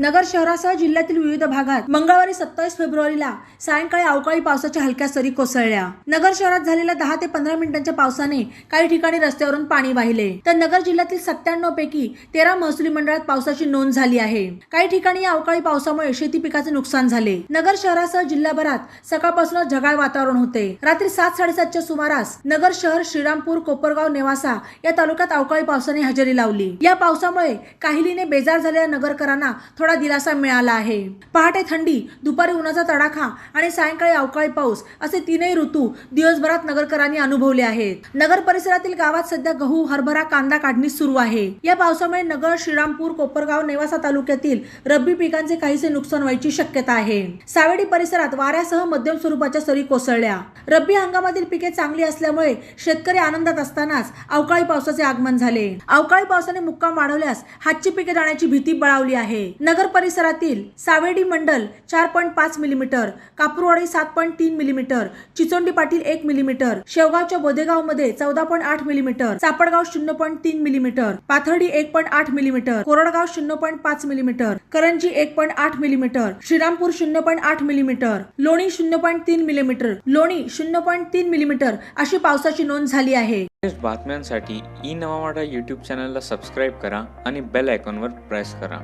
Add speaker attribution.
Speaker 1: नगर शहरासह जिल्ह्यातील विविध भागात मंगळवारी सत्तावीस फेब्रुवारीला सायंकाळी अवकाळी पावसाच्या हलक्या सरी कोसळल्या. नगर शहरात झालेल्या दहा ते पंधरा मिनिटांच्या पावसाने काही ठिकाणी रस्त्यावरून पाणी वाहिले. तर नगर जिल्ह्यातील सत्त्याण्णव पैकी तेरा महसुली मंडळात पावसाची नोंद झाली आहे. काही ठिकाणी या अवकाळी पावसामुळे शेती पिकाचे नुकसान झाले. नगर शहरासह जिल्हाभरात सकाळपासूनच ढगाळ वातावरण होते. रात्री सात साडेसातच्या सुमारास नगर शहर श्रीरामपूर कोपरगाव नेवासा या तालुक्यात अवकाळी पावसाने हजेरी लावली. या पावसामुळे काहिलीने बेजार झालेल्या नगरकरांना थोडा दिलासा मिळाला आहे. पहाटे थंडी दुपारी उन्हाचा तडाखा आणि सायंकाळी अवकाळी पाऊस असे तीनही ऋतू दिवसभरात नगरकरांनी अनुभवले आहेत. नगर परिसरातील गावात सध्या गहू हरभरा कांदा काढणी सुरू आहे. या पावसामुळे नगर श्रीरामपूर कोपरगाव नेवासा तालुक्यातील रब्बी पिकांचे काहीसे नुकसान व्हायची शक्यता आहे. सावेडी परिसरात वाऱ्यासह मध्यम स्वरूपाच्या सरी कोसळल्या. रब्बी हंगामातील पिके चांगली असल्यामुळे शेतकरी आनंदात असतानाच अवकाळी पावसाचे आगमन झाले. अवकाळी पावसाने मुक्काम वाढवल्यास हातची पिके जाण्याची भीती बळावली आहे. नगर परिसरातील सावेडी मंडल चार पॉईंट पाच मिलीमीटर कापूरवाडी सात पॉईंट तीन मिलीमीटर चिचोंडी पाटील एक मिलीमीटर शेवगावच्या बोदेगावमध्ये चौदा पॉईंट आठ मिलीमीटर सापडगाव शून्य पॉईंट तीन मिलीमीटर पाथर्डी एक पॉईंट आठ मिलीमीटर कोरडगाव शून्य पॉईंट पाच मिलीमीटर करंजी एक पॉईंट आठ मिलीमीटर श्रीरामपूर शून्य पॉईंट आठ मिलीमीटर लोणी शून्य पॉईंट तीन मिलीमीटर लोणी शून्य पॉईंट तीन मिलीमीटर अशी पावसाची नोंद झाली आहे.
Speaker 2: बातम्यांसाठी ई नवा यूट्यूब चॅनलला सबस्क्राईब करा आणि बेल आयकॉनवर प्रेस करा.